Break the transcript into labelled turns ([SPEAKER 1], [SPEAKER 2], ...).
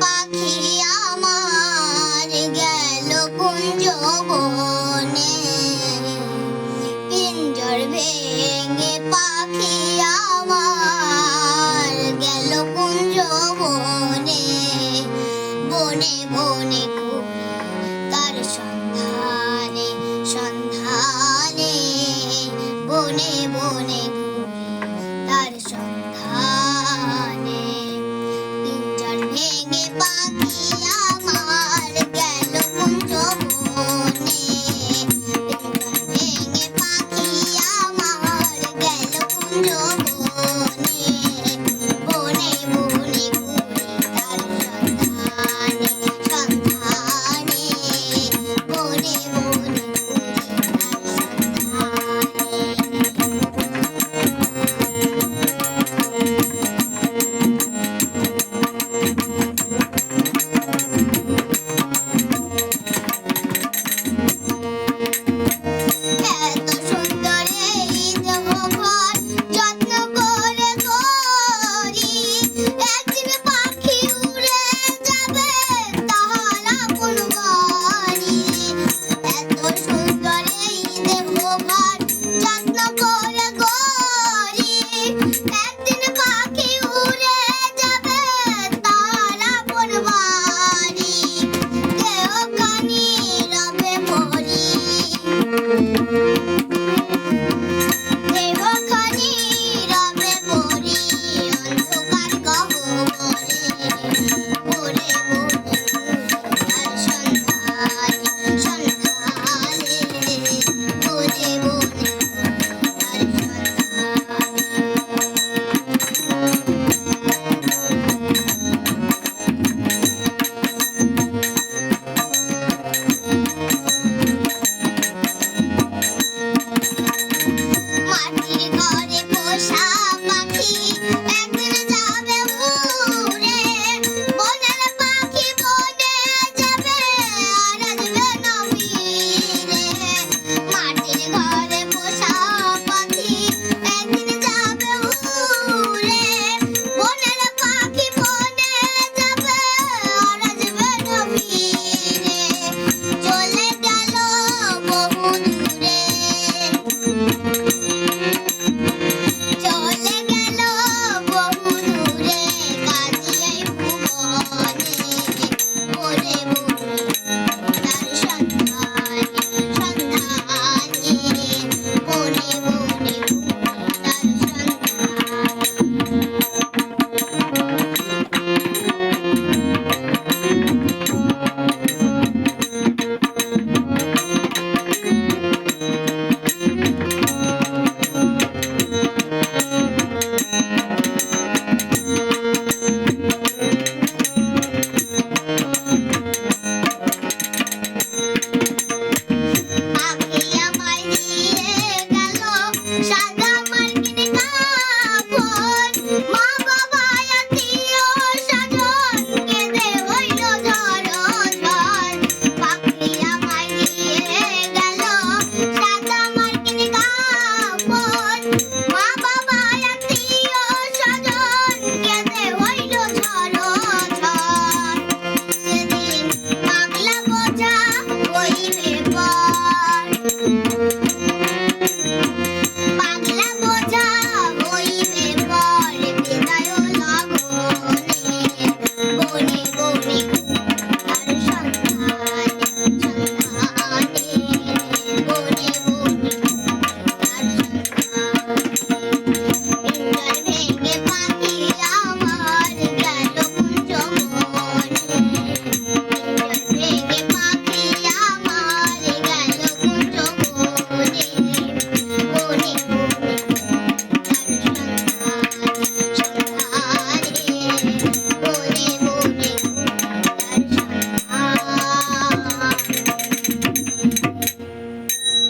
[SPEAKER 1] পাখি আমার গেল কুঞ্জ বনে পিঞ্জর ভেঙে পাখি আমার গেল কুঞ্জ বনে বনে বনে তার সঙ্গে